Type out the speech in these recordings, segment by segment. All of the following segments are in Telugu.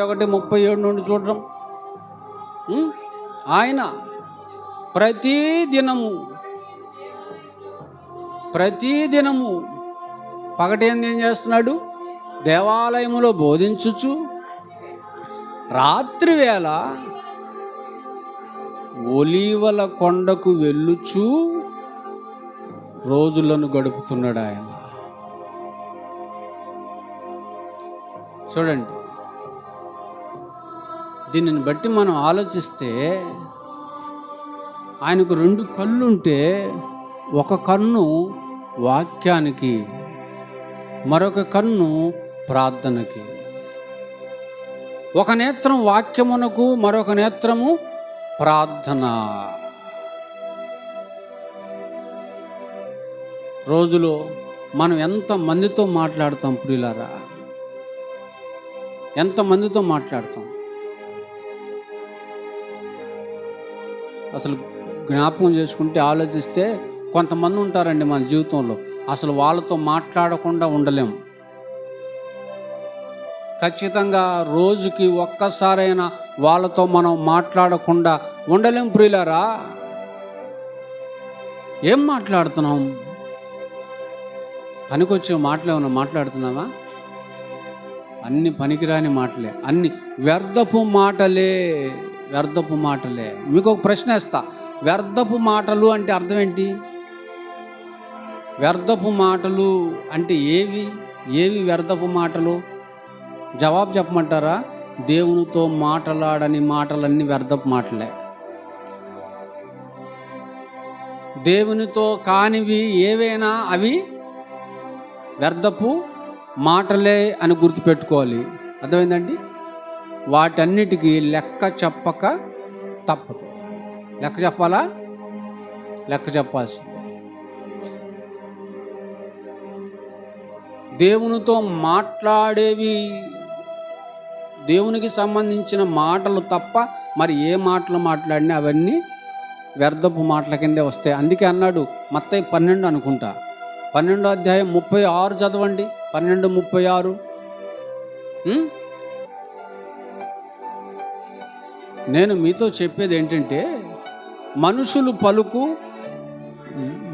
ఒకటి ముప్పై ఏడు నుండి చూడడం. ఆయన ప్రతి దినము ప్రతి దినము పగటేంది ఏం చేస్తున్నాడు? దేవాలయములో బోధించుచు రాత్రి వేళ ఒలీవల కొండకు వెళ్ళుచు రోజులను గడుపుతున్నాడు ఆయన. చూడండి. దీనిని బట్టి మనం ఆలోచిస్తే ఆయనకు రెండు కళ్ళు ఉంటే ఒక కన్ను వాక్యానికి మరొక కన్ను ప్రార్థనకి. ఒక నేత్రం వాక్యమునకు మరొక నేత్రము ప్రార్థన. రోజులో మనం ఎంత మందితో మాట్లాడతాం ప్రియులారా? ఎంతమందితో మాట్లాడతాం? అసలు జ్ఞాపకం చేసుకుంటే ఆలోచిస్తే కొంతమంది ఉంటారండి మన జీవితంలో. అసలు వాళ్ళతో మాట్లాడకుండా ఉండలేము ఖచ్చితంగా రోజుకి ఒక్కసారైనా వాళ్ళతో మనం మాట్లాడకుండా ఉండలేం ప్రియులారా? ఏం మాట్లాడుతున్నాం? పనికొచ్చే మాటలు ఏమైనా మాట్లాడుతున్నావా? అన్ని పనికిరాని మాటలే అన్ని వ్యర్థపు మాటలే. వ్యర్థపు మాటలే. మీకు ఒక ప్రశ్న వేస్తా. వ్యర్థపు మాటలు అంటే అర్థం ఏంటి? వ్యర్థపు మాటలు అంటే ఏవి? ఏవి వ్యర్థపు మాటలు? జవాబు చెప్పమంటారా? దేవునితో మాటలాడని మాటలన్నీ వ్యర్థపు మాటలే. దేవునితో కానివి ఏవైనా అవి వ్యర్థపు మాటలే అని గుర్తుపెట్టుకోవాలి. అర్థమైందండి? వాటన్నిటికీ లెక్క చెప్పక తప్పదు. లెక్క చెప్పాలా? లెక్క చెప్పాల్సిందే. దేవునితో మాట్లాడేవి దేవునికి సంబంధించిన మాటలు తప్ప మరి ఏ మాటలు మాట్లాడినా అవన్నీ వ్యర్థపు మాటల కిందే వస్తాయి. అందుకే అన్నాడు మత్తయి పన్నెండు అనుకుంటా. పన్నెండో అధ్యాయం ముప్పై ఆరు చదవండి. పన్నెండు ముప్పై ఆరు. నేను మీతో చెప్పేది ఏంటంటే మనుషులు పలుకు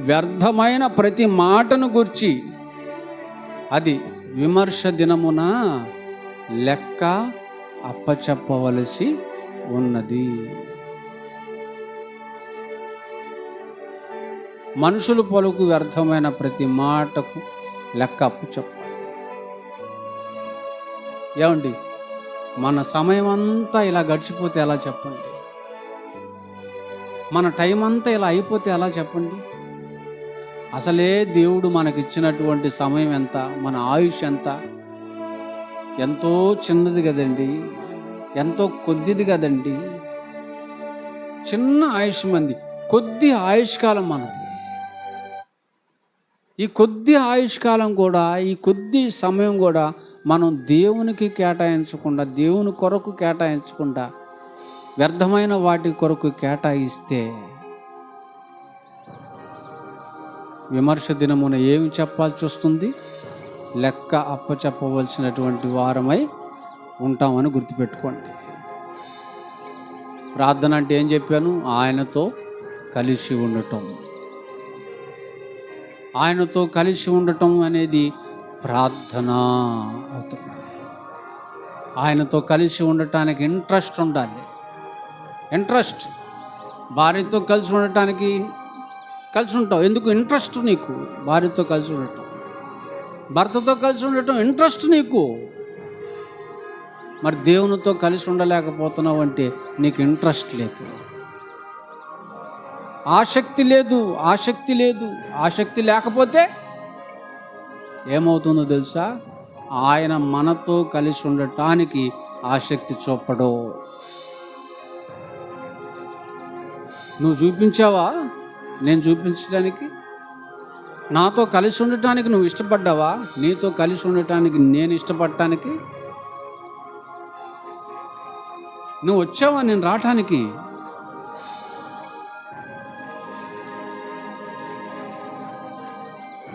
వ్యర్థమైన ప్రతి మాటను గుర్చి అది విమర్శ దినమున లెక్క అప్పచెప్పవలసి ఉన్నది. మనుషులు పలుకు వ్యర్థమైన ప్రతి మాటకు లెక్క అప్పు చెప్పాలి ఏమండి? మన సమయం అంతా ఇలా గడిచిపోతే ఎలా చెప్పండి? మన టైం అంతా ఇలా అయిపోతే ఎలా చెప్పండి? అసలే దేవుడు మనకిచ్చినటువంటి సమయం ఎంత? మన ఆయుష్ ఎంత? ఎంతో చిన్నది కదండి. ఎంతో కొద్దిది కదండి. చిన్న ఆయుష్ మంది కొద్ది ఆయుష్కాలం మనది. ఈ కొద్ది ఆయుష్కాలం కూడా ఈ కొద్ది సమయం కూడా మనం దేవునికి కేటాయించకుండా దేవుని కొరకు కేటాయించకుండా వ్యర్థమైన వాటి కొరకు కేటాయిస్తే విమర్శ దినమున ఏమి చెప్పాల్సి వస్తుంది? లెక్క అప్పచెప్పవలసినటువంటి వారమై ఉంటామని గుర్తుపెట్టుకోండి. ప్రార్థన అంటే ఏం చెప్పాను? ఆయనతో కలిసి ఉండటం. ఆయనతో కలిసి ఉండటం అనేది ప్రార్థన అవుతుంది. ఆయనతో కలిసి ఉండటానికి ఇంట్రెస్ట్ ఉండాలి. ఇంట్రెస్ట్. భార్యతో కలిసి ఉండటానికి కలిసి ఉంటావు. ఎందుకు? ఇంట్రెస్ట్ నీకు భార్యతో కలిసి ఉండటం. భర్తతో కలిసి ఉండటం ఇంట్రెస్ట్ నీకు. మరి దేవునితో కలిసి ఉండలేకపోతున్నావు అంటే నీకు ఇంట్రెస్ట్ లేదు. ఆసక్తి లేదు ఆసక్తి లేదు ఆసక్తి లేకపోతే ఏమవుతుందో తెలుసా? ఆయన మనతో కలిసి ఉండటానికి ఆసక్తి చూపడు. నువ్వు చూపించావా? నేను చూపించడానికి నాతో కలిసి ఉండటానికి నువ్వు ఇష్టపడ్డావా? నీతో కలిసి ఉండటానికి నేను ఇష్టపడటానికి? నువ్వు వచ్చావా? నేను రావటానికి?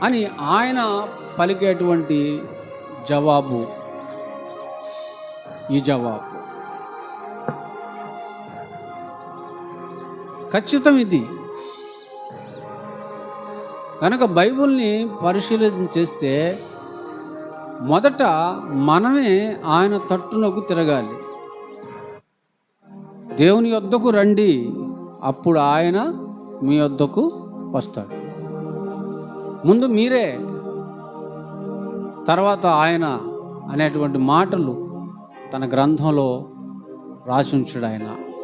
అని ఆయన పలికేటువంటి జవాబు ఈ జవాబు. ఖచ్చితం ఇది. కనుక బైబిల్ని పరిశీలన చేస్తే మొదట మనమే ఆయన తట్టునకు తిరగాలి. దేవుని యొద్దకు రండి అప్పుడు ఆయన మీ యొద్దకు వస్తాడు. ముందు మీరే తర్వాత ఆయన అనేటువంటి మాటలు తన గ్రంథంలో రాసి ఉంచాడు ఆయన.